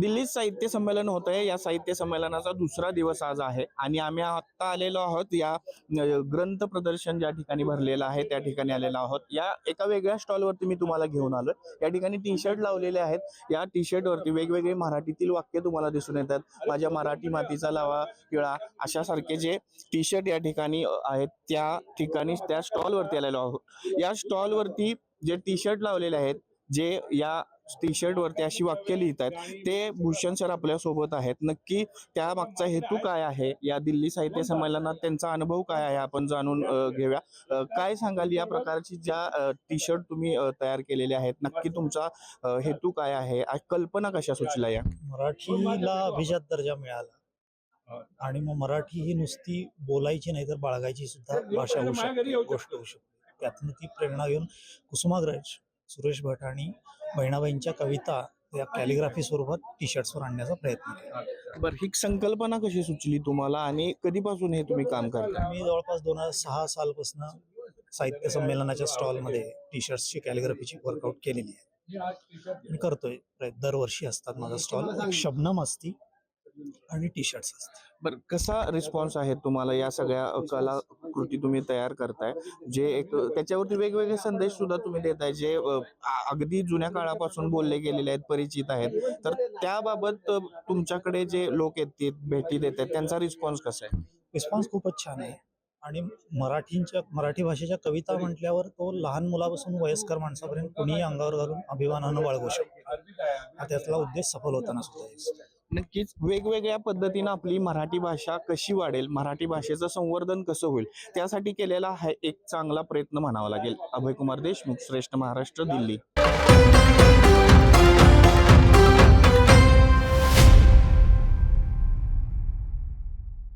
दिल्लीत साहित्य संमेलन होत आहे. या साहित्य संमेलनाचा दुसरा दिवस आज आहे. आणि आम्ही आत्ता आलेलो आहोत या ग्रंथ प्रदर्शन ज्या ठिकाणी भरलेलं आहे त्या ठिकाणी आलेलो आहोत. या एका वेगळ्या स्टॉलवरती मी तुम्हाला घेऊन आलो या ठिकाणी टी शर्ट लावलेले आहेत. या टी शर्टवरती वरती वेगवेगळे मराठीतील वाक्य तुम्हाला दिसून येतात. माझ्या मराठी मातीचा लावा किळा अशासारखे जे टी शर्ट या ठिकाणी आहेत त्या ठिकाणी त्या स्टॉलवरती आलेलो आहोत. या स्टॉलवरती जे टी शर्ट लावलेले आहेत जे या टी शर्टवरती अशी वाक्य लिहित आहेत ते भूषण सर आपल्यासोबत आहेत. नक्की त्या मागचा हेतू काय आहे? या दिल्ली साहित्य संमेलनात त्यांचा अनुभव काय आहे? आपण जाणून घेऊया. काय सांगाल या प्रकारची ज्या टी शर्ट तुम्ही तयार केलेले आहेत? नक्की तुमचा हेतू काय आहे? कल्पना कशा सुचल्या या? मराठीला अभिजात दर्जा मिळाला. आणि मग मराठी ही नुसती बोलायची नाही तर बाळगायची सुद्धा भाषा होऊ शकते गोष्ट होऊ शकते. त्यातनं ती प्रेरणा घेऊन कुसुमाग्रज सुरेश भट आणि बहिणाबाईंच्या कविता या कॅलिग्राफी स्वरूपात टी शर्ट्सवर आणण्याचा प्रयत्न केला बरं ही संकल्पना कशी सुचली तुम्हाला आणि कधीपासून हे तुम्ही काम करता? मी जवळपास दोन हजार सहा सालपासून साहित्य संमेलनाच्या स्टॉलमध्ये टी शर्ट्सची कॅलिग्राफीची वर्कआउट केलेली आहे. मी करतोय. दरवर्षी असतात माझा स्टॉल. एक शबनम असती. आणि टी शर्ट्स असतात. बरं कसा रिस्पॉन्स आहे तुम्हाला या सगळ्या कलाकृती तुम्ही तयार करताय? जे एक त्याच्यावरती वेगवेगळे संदेश सुद्धा तुम्ही देताय जे अगदी जुन्या काळापासून बोलले गेलेले आहेत परिचित आहेत. तर त्याबाबत तुमच्याकडे जे लोक येतात भेटी देत आहेत त्यांचा रिस्पॉन्स कसा आहे? रिस्पॉन्स खूपच छान आहे. आणि मराठींच्या मराठी भाषेच्या कविता म्हटल्यावर तो लहान मुलापासून वयस्कर माणसापर्यंत कुणीही अंगावर घालून अभिमानानं बाळगू शकतो. हा त्यातला उद्देश सफल होताना सुद्धा. नक्कीच वेगवेगळ्या पद्धतीनं आपली मराठी भाषा कशी वाढेल मराठी भाषेचं संवर्धन कसं होईल त्यासाठी केलेला हा एक चांगला प्रयत्न म्हणावा लागेल. अभय कुमार देशमुख श्रेष्ठ महाराष्ट्र दिल्ली.